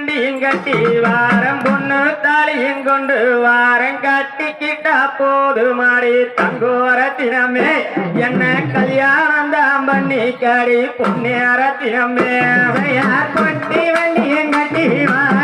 கண்டிங்கட்டி வாரம் பொண்ணு தாலியும் கொண்டு வாரம் கட்டிக்கிட்டா போது மாடி தங்கோர தினமே என்ன கல்யாணம் தான் பண்ணி கடி பொன்னேர தினமே கொட்டி வண்டியும் கட்டி வாரம்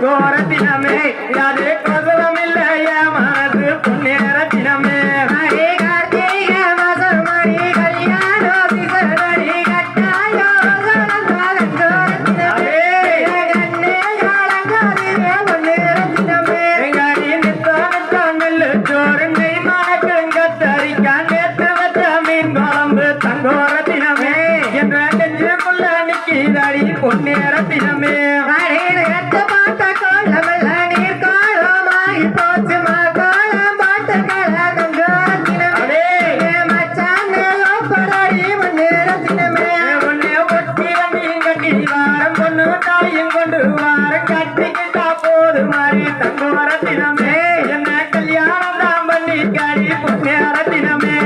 கோர தினமே அது கொசுரம் இல்லையா மனது பொன்னேற தினமே பொன்னேற தினமே தங்குவர தினமே என்ன கல்யாணம் தான் பண்ணி கடி புண்ணிய தினமே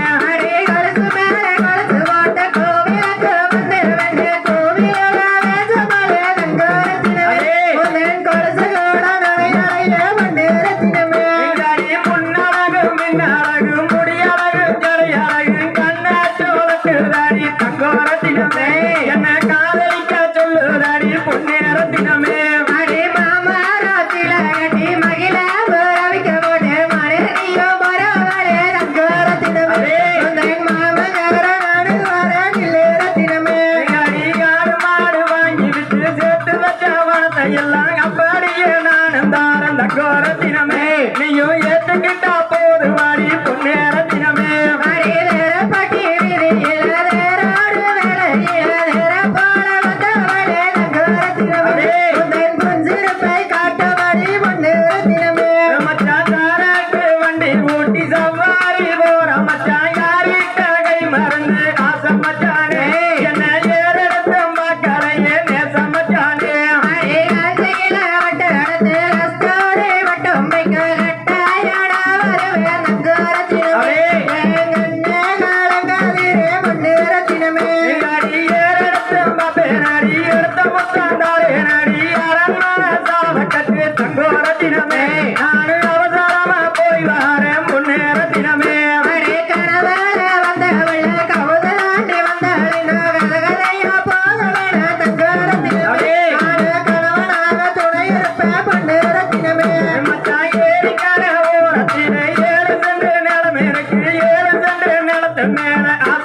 நானும் தாரந்த கோரத்தினமே. நீயும் ஏற்றுக்கிட்டா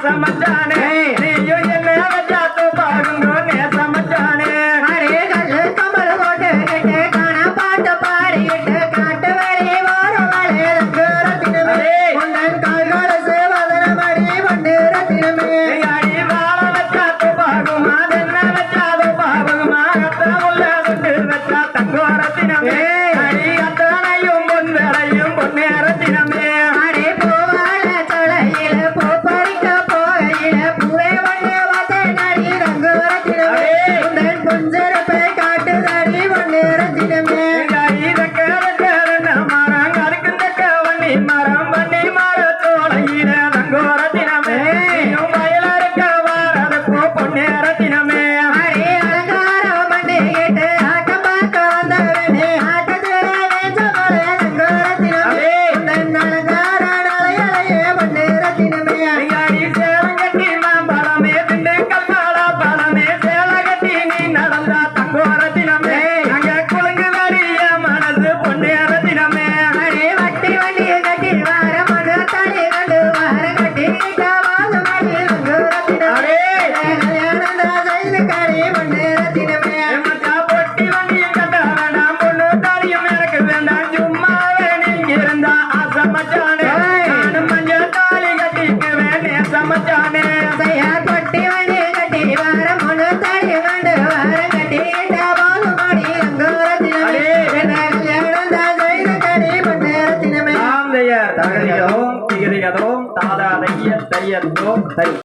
சமச்சானே. நீயோ என்ன வச்சாத்து பாருங்கோ நேசமச்சானே அரே கல் கமல் கோட்டை காண பாட்டு பாடிட்டு Royal War